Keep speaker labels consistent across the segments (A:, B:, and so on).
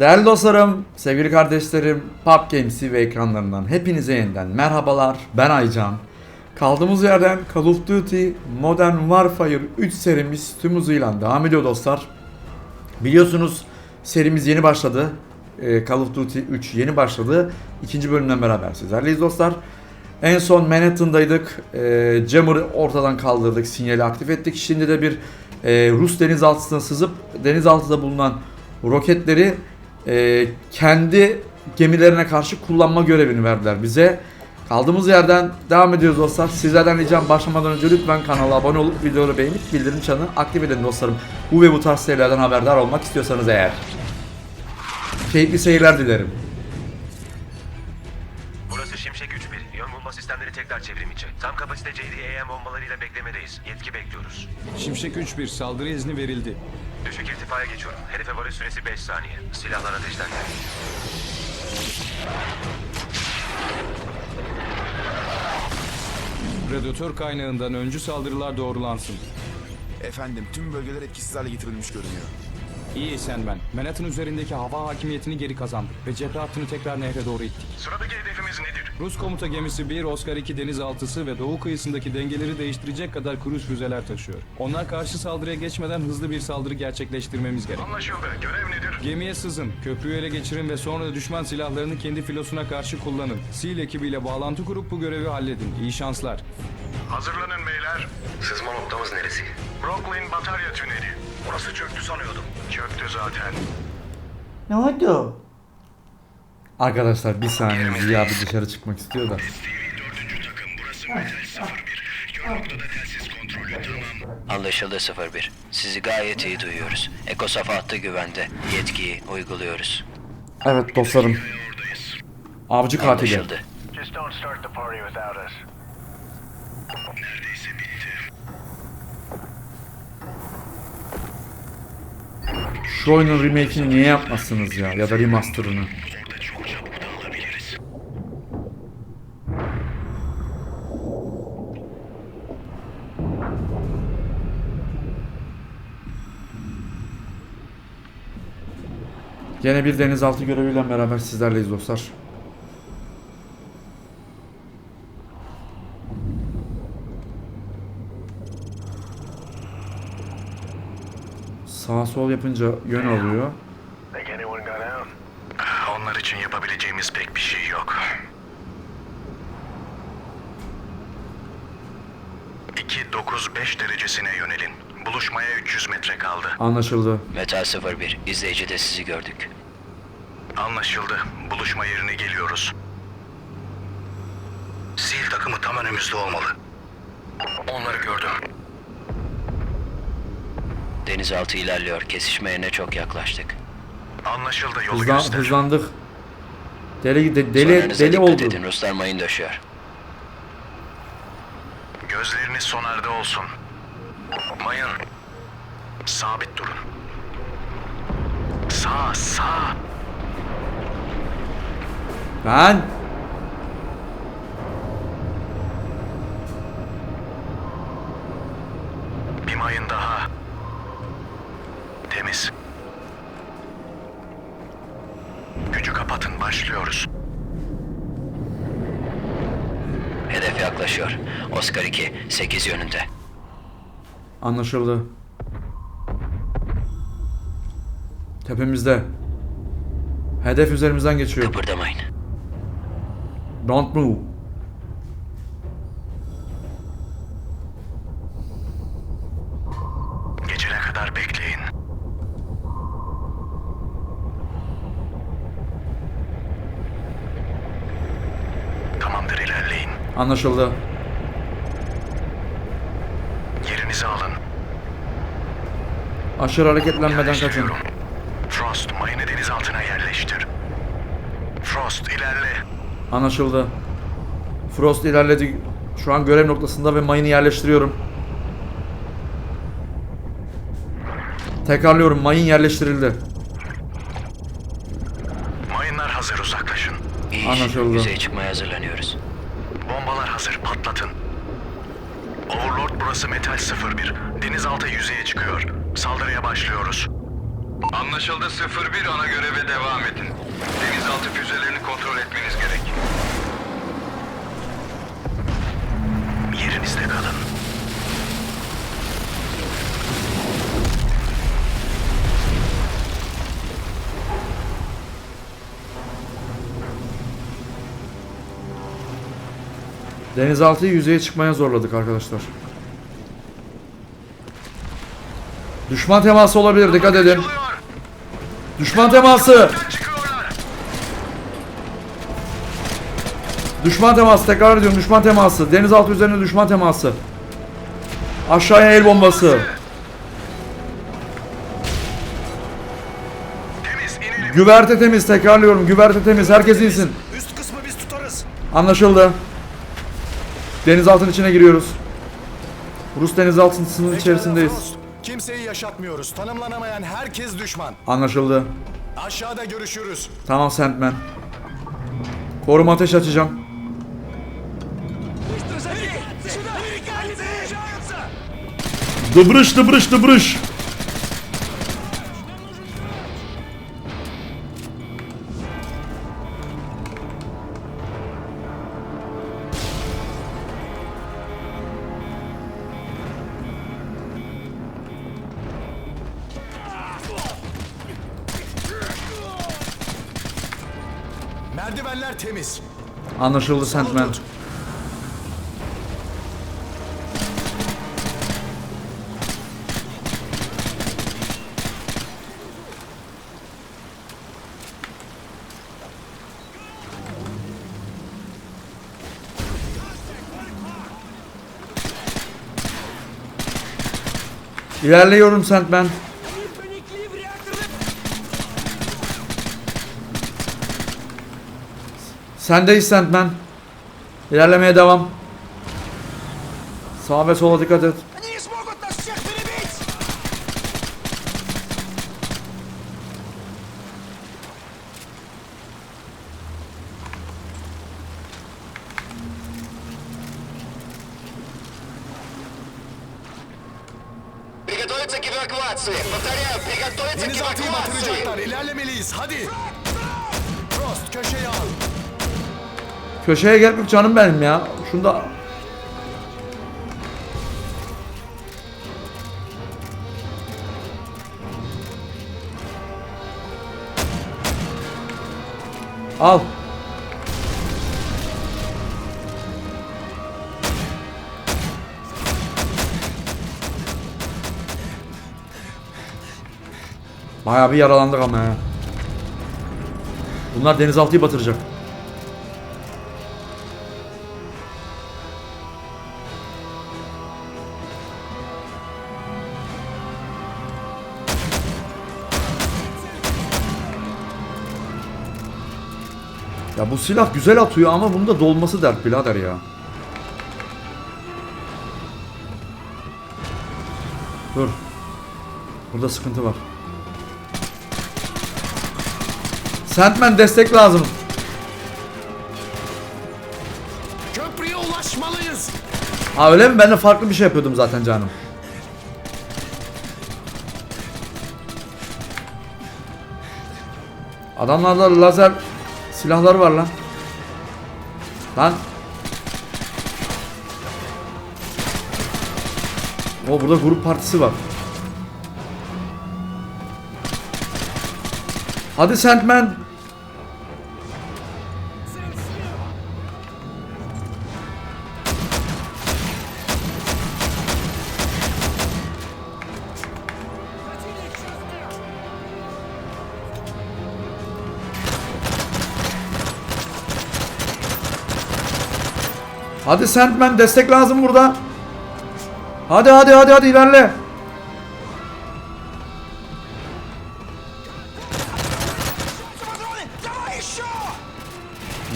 A: Değerli dostlarım, sevgili kardeşlerim, PUBG Games TV ekranlarından hepinize yeniden merhabalar. Ben Aycan. Kaldığımız yerden Call of Duty Modern Warfare 3 serimiz tüm hızıyla devam ediyor dostlar. Biliyorsunuz serimiz yeni başladı. Ee, Call of Duty 3 yeni başladı. İkinci bölümden beraber sizlerleyiz dostlar. En son Manhattan'daydık. Ee, Jammer'ı ortadan kaldırdık. Sinyali aktif ettik. Şimdi de bir e, Rus denizaltısına sızıp denizaltıda bulunan roketleri e, kendi gemilerine karşı kullanma görevini verdiler bize. Kaldığımız yerden devam ediyoruz dostlar. Sizlerden ricam başlamadan önce lütfen kanala abone olup videoları beğenip bildirim çanını aktif edin dostlarım. Bu ve bu tarz serilerden haberdar olmak istiyorsanız eğer. Keyifli seyirler dilerim.
B: Tekrar çevrim içi. Tam kapasite JDAM bombalarıyla beklemedeyiz. Yetki bekliyoruz.
C: Şimşek 3-1 saldırı izni verildi.
B: Düşük irtifaya geçiyorum. Hedefe varış süresi 5 saniye. Silahlar ateşlendi.
C: Predatör kaynağından öncü saldırılar doğrulansın.
D: Efendim tüm bölgeler etkisiz hale getirilmiş görünüyor.
C: İyi sen ben. Manhattan üzerindeki hava hakimiyetini geri kazandık ve cephe hattını tekrar nehre doğru ittik.
B: Sıradaki hedefimiz nedir?
C: Rus komuta gemisi 1, Oscar 2 denizaltısı ve doğu kıyısındaki dengeleri değiştirecek kadar kruz füzeler taşıyor. Onlar karşı saldırıya geçmeden hızlı bir saldırı gerçekleştirmemiz gerek.
B: Anlaşıldı. Görev nedir?
C: Gemiye sızın, köprüyü ele geçirin ve sonra da düşman silahlarını kendi filosuna karşı kullanın. SEAL ekibiyle bağlantı kurup bu görevi halledin. İyi şanslar.
B: Hazırlanın beyler. Sızma noktamız neresi? Brooklyn Batarya Tüneli. Orası çöktü sanıyordum. Çöktü zaten.
E: Ne oldu?
A: Arkadaşlar bir saniye Ziya bir dışarı çıkmak istiyor da.
F: Anlaşıldı 01. Sizi gayet iyi duyuyoruz. Ekosaf hattı güvende. Yetkiyi uyguluyoruz.
A: Evet dostlarım. Avcı katili.
F: Anlaşıldı.
B: Just don't start the party without us.
A: Şu oyunun remake'ini niye yapmazsınız ya? Ya da remaster'ını. Yine bir denizaltı göreviyle beraber sizlerleyiz dostlar. Sağ sol yapınca yön alıyor.
B: Out? Onlar için yapabileceğimiz pek bir şey yok. 2-9-5 derecesine yönelin. Buluşmaya 300 metre kaldı.
A: Anlaşıldı.
F: Metal 01. İzleyicide sizi gördük.
B: Anlaşıldı. Buluşma yerine geliyoruz. Sil takımı tam önümüzde olmalı. Onları gördüm.
F: Denizaltı ilerliyor. Kesişme yerine çok yaklaştık.
B: Anlaşıldı. Yolu
A: Hızlan,
B: göster.
A: hızlandık. Deli de, deli
F: Sonlarınıza
A: deli
F: dikkat
A: oldu.
F: edin. Ruslar mayın döşüyor.
B: Gözleriniz sonarda olsun. Mayın. Sabit durun. Sağ, sağ.
A: Ben
B: Bir mayın daha. Temiz. Gücü kapatın, başlıyoruz.
F: Hedef yaklaşıyor. Oscar 2. 8 yönünde.
A: anlaşıldı. Tepemizde. Hedef üzerimizden geçiyor.
F: Kıpırdamayın.
A: Don't move. Anlaşıldı.
B: Yerinizi alın.
A: Aşırı hareketlenmeden kaçın.
B: Frost, mayını denizaltına yerleştir. Frost, ilerle.
A: Anlaşıldı. Frost ilerledi. Şu an görev noktasında ve mayını yerleştiriyorum. Tekrarlıyorum mayın yerleştirildi.
B: Mayınlar hazır, uzaklaşın.
F: İyi.
A: Anlaşıldı.
F: Yüzeye çıkmaya hazırlanıyoruz.
B: Bombalar hazır, patlatın. Overlord burası Metal 01. Denizaltı yüzeye çıkıyor. Saldırıya başlıyoruz. Anlaşıldı 01 ana göreve devam edin. Denizaltı füzelerini kontrol etmeniz gerek. Yerinizde kalın.
A: Denizaltıyı yüzeye çıkmaya zorladık arkadaşlar. Düşman teması olabilir dikkat edin. Düşman teması. Düşman teması tekrar ediyorum düşman teması. Denizaltı üzerine düşman teması. Aşağıya el bombası. Güverte temiz tekrarlıyorum güverte temiz herkes insin.
B: Üst kısmı biz tutarız.
A: Anlaşıldı. Denizaltının içine giriyoruz. Rus denizaltısının içerisindeyiz.
G: Kimseyi yaşatmıyoruz. Tanımlanamayan herkes düşman.
A: Anlaşıldı.
G: Aşağıda görüşürüz.
A: Tamam Sandman. Koruma ateş açacağım. Dıbrış dıbrış dıbrış.
G: Temiz.
A: Anlaşıldı Sandman. İlerliyorum Sandman. Sendeyiz Sandman. İlerlemeye devam. Sağa ve sola dikkat et.
G: Denizaltıyı batıracaklar. İlerlemeliyiz. Hadi. Prost köşeye al.
A: Köşeye gelmek canım benim ya. Şunda Al. Bayağı bir yaralandık ama ya. Bunlar denizaltıyı batıracak. Ya bu silah güzel atıyor ama bunun da dolması dert birader ya. Dur. Burada sıkıntı var. Sandman destek lazım.
G: Köprüye ulaşmalıyız.
A: Ha öyle mi? Ben de farklı bir şey yapıyordum zaten canım. Adamlarda lazer silahları var lan. Lan. O burada grup partisi var. Hadi Sandman. Hadi Sandman destek lazım burada. Hadi hadi hadi hadi ilerle.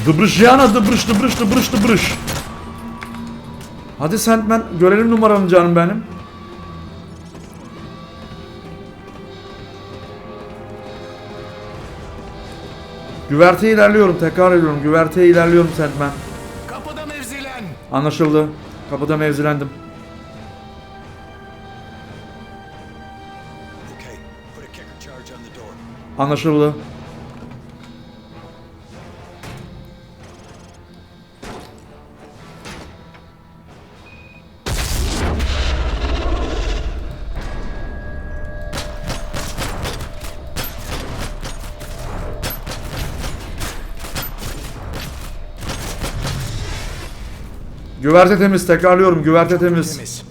A: Dıbrış yana dıbrış dıbrış dıbrış dıbrış. Hadi Sandman görelim numaranı canım benim. Güverteye ilerliyorum tekrar ediyorum. Güverteye ilerliyorum Sandman. Anlaşıldı. Kapıda mevzilendim. Anlaşıldı. Güverte temiz. Tekrarlıyorum. Güverte temiz.
G: Temiz.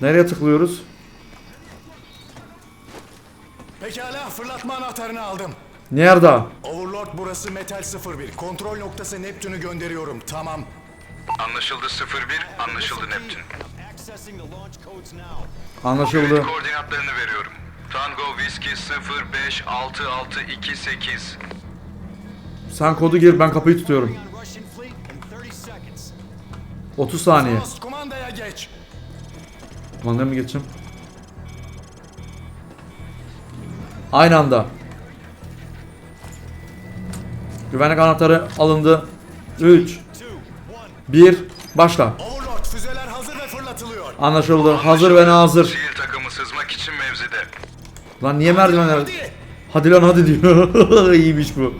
A: Nereye tıklıyoruz?
G: Pekala fırlatma anahtarını aldım.
A: Nerede?
G: Overlord burası Metal 01. Kontrol noktası Neptün'ü gönderiyorum. Tamam.
B: Anlaşıldı 01, anlaşıldı Neptün.
A: Anlaşıldı.
B: Koordinatlarını veriyorum. Tango Whiskey 056628.
A: Sen kodu gir ben kapıyı tutuyorum. 30 saniye.
G: Kumandaya geç.
A: Kumandaya mı geçeyim? Aynı anda. Güvenlik anahtarı alındı. 3 1 Başla.
G: Overlord füzeler hazır ve fırlatılıyor.
A: Anlaşıldı. Hazır ve nazır.
B: Sihir takımı sızmak için mevzide.
A: Lan niye merdivenler?
G: Hadi
A: lan hadi diyor. İyiymiş bu.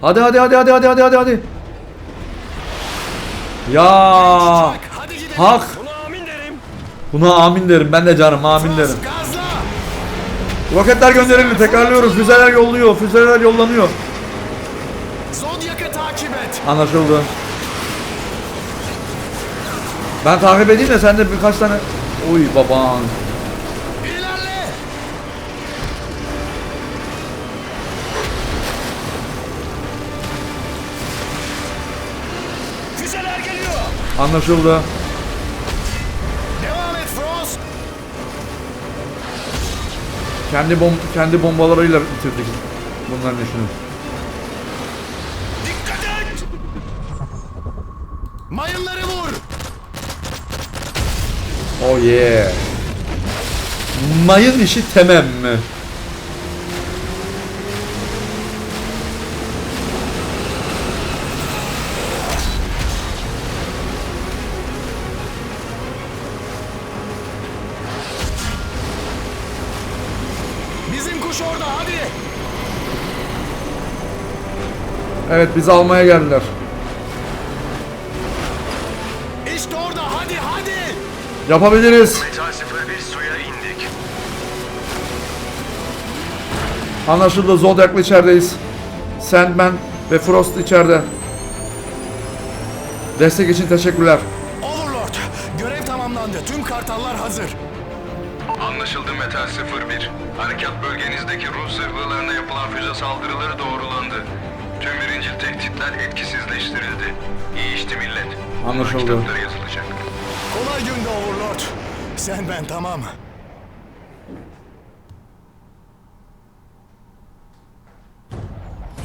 A: Hadi hadi hadi hadi hadi hadi hadi hadi. Ya hak. Buna amin derim. Ben de canım amin derim. Roketler gönderildi. Tekrarlıyorum. Füzeler yolluyor. Füzeler yollanıyor. Anlaşıldı. Ben takip edeyim de sen de birkaç tane... Oy baban. Anlaşıldı.
G: Devam et Frost.
A: Kendi bom kendi bombalarıyla bitirdik bunların işini.
G: Dikkat et. Mayınları vur.
A: Oh yeah. Mayın işi temem mi?
G: Orada hadi.
A: Evet bizi almaya geldiler.
G: İşte orada hadi hadi.
A: Yapabiliriz.
B: Metal 01 suya indik.
A: Anlaşıldı. Zodiac'la içerideyiz. Sandman ve Frost içeride. Destek için teşekkürler.
B: Harekat bölgenizdeki Rus zırhlılarına yapılan füze saldırıları doğrulandı. Tüm birincil tehditler etkisizleştirildi. İyi işti millet.
A: Anlaşıldı.
B: yazılacak.
G: Kolay günde Overlord. Sen ben tamam.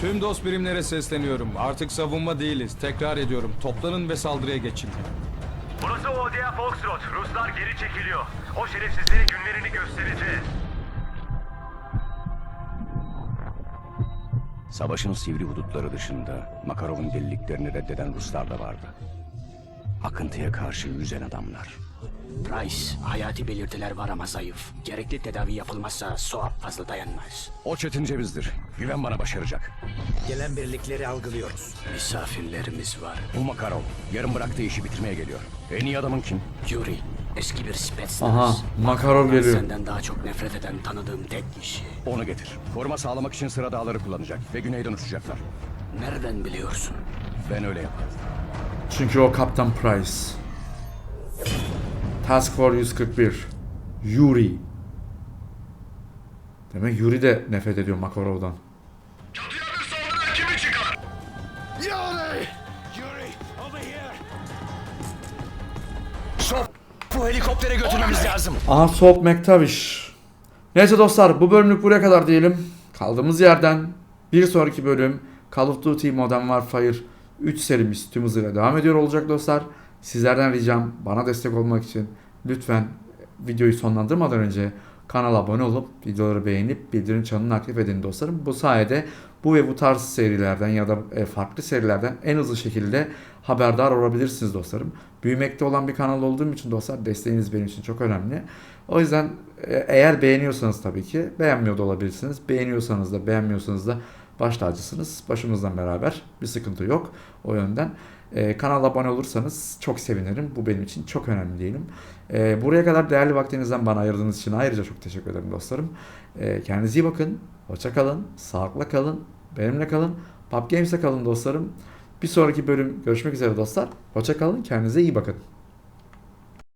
C: Tüm dost birimlere sesleniyorum. Artık savunma değiliz. Tekrar ediyorum. Toplanın ve saldırıya geçin.
H: Burası Odia Foxtrot. Ruslar geri çekiliyor. O şerefsizlere günlerini göstereceğiz.
I: Savaşın sivri hudutları dışında Makarov'un deliliklerini reddeden Ruslar da vardı. Akıntıya karşı yüzen adamlar.
J: Price, hayati belirtiler var ama zayıf. Gerekli tedavi yapılmazsa Soap fazla dayanmaz.
I: O çetin cevizdir. Güven bana başaracak.
J: Gelen birlikleri algılıyoruz. Misafirlerimiz var.
I: Bu Makarov yarın bıraktığı işi bitirmeye geliyor. En iyi adamın kim?
J: Yuri, eski bir Spetsnaz.
A: Aha, Makarov geliyor.
J: Senden daha çok nefret eden tanıdığım tek kişi.
I: Onu getir. Koruma sağlamak için sıra dağları kullanacak ve güneyden uçacaklar.
J: Nereden biliyorsun?
I: Ben öyle yaparım.
A: Çünkü o Kaptan Price. Task Force 141. Yuri. Demek Yuri de nefret ediyor Makarov'dan.
B: Çatıya bir saldırı ekibi çıkar.
G: Yuri, bu helikoptere götürmemiz lazım.
A: Aha Soap McTavish. Neyse dostlar bu bölümlük buraya kadar diyelim. Kaldığımız yerden bir sonraki bölüm Call of Duty Modern Warfare 3 serimiz tüm hızıyla devam ediyor olacak dostlar. Sizlerden ricam bana destek olmak için lütfen videoyu sonlandırmadan önce kanala abone olup videoları beğenip bildirim çanını aktif edin dostlarım. Bu sayede bu ve bu tarz serilerden ya da e, farklı serilerden en hızlı şekilde haberdar olabilirsiniz dostlarım. Büyümekte olan bir kanal olduğum için dostlar desteğiniz benim için çok önemli. O yüzden e, eğer beğeniyorsanız tabii ki beğenmiyor da olabilirsiniz. Beğeniyorsanız da beğenmiyorsanız da baş tacısınız. Başımızdan beraber bir sıkıntı yok o yönden. E, kanala abone olursanız çok sevinirim. Bu benim için çok önemli diyelim. E, buraya kadar değerli vaktinizden bana ayırdığınız için ayrıca çok teşekkür ederim dostlarım. E, kendinize iyi bakın. Hoşça kalın. Sağlıkla kalın. Benimle kalın. Pub Games'e kalın dostlarım. Bir sonraki bölüm görüşmek üzere dostlar. Hoşça kalın. Kendinize iyi bakın.